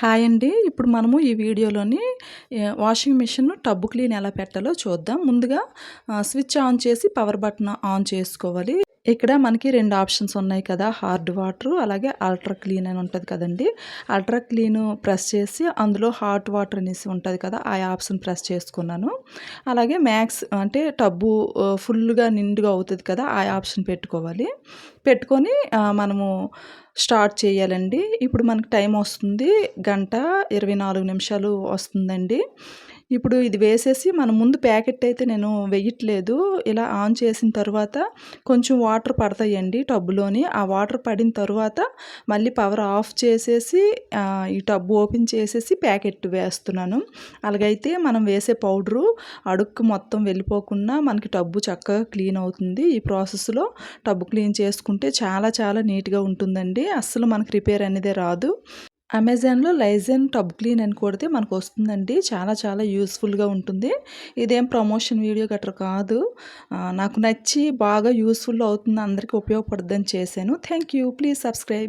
Hi అండి. ఇప్పుడు మనము ఈ వీడియోలోని వాషింగ్ మిషన్ టబ్బు క్లీన్ ఎలా పెట్టాలో చూద్దాం. ముందుగా స్విచ్ ఆన్ చేసి పవర్ బటన్ ఆన్ చేసుకోవాలి. ఇక్కడ మనకి రెండు ఆప్షన్స్ ఉన్నాయి కదా హార్డ్ వాటర్ అలాగే అల్ట్రా క్లీన్ అని ఉంటుంది కదండి. అల్ట్రా క్లీన్ ప్రెస్ చేసి అందులో హాట్ వాటర్ అనేసి ఉంటుంది కదా ఆ ఆప్షన్ ప్రెస్ చేసుకున్నాను. అలాగే మ్యాక్స్ అంటే టబ్బు ఫుల్గా నిండుగా అవుతుంది కదా ఆ ఆప్షన్ పెట్టుకోవాలి. పెట్టుకొని మనము స్టార్ట్ చేయాలండి. ఇప్పుడు మనకు టైం వస్తుంది గంట ఇరవై నాలుగు నిమిషాలు వస్తుందండి. ఇప్పుడు ఇది వేసేసి మనం ముందు ప్యాకెట్ అయితే నేను వేయట్లేదు. ఇలా ఆన్ చేసిన తర్వాత కొంచెం వాటర్ పడతాయండి టబ్బులోని ఆ వాటర్ పడిన తర్వాత మళ్ళీ పవర్ ఆఫ్ చేసేసి ఈ టబ్బు ఓపెన్ చేసేసి ప్యాకెట్ వేస్తున్నాను. అలాగైతే మనం వేసే పౌడరు అడుక్కు మొత్తం వెళ్ళిపోకుండా మనకి టబ్బు చక్కగా క్లీన్ అవుతుంది. ఈ ప్రాసెస్లో టబ్బు క్లీన్ చేసుకుంటే చాలా చాలా నీట్గా ఉంటుందండి. అస్సలు మనకి రిపేర్ అనేది రాదు. అమెజాన్లో లైజన్ టబ్ క్లీన్ అని కొడితే మనకు వస్తుందండి. చాలా చాలా యూస్ఫుల్గా ఉంటుంది. ఇదేం ప్రమోషన్ వీడియో గట్రా కాదు. నాకు నచ్చి బాగా యూస్ఫుల్ అవుతుంది. అందరికీ ఉపయోగపడుద్దని చేశాను. Thank you. Please subscribe.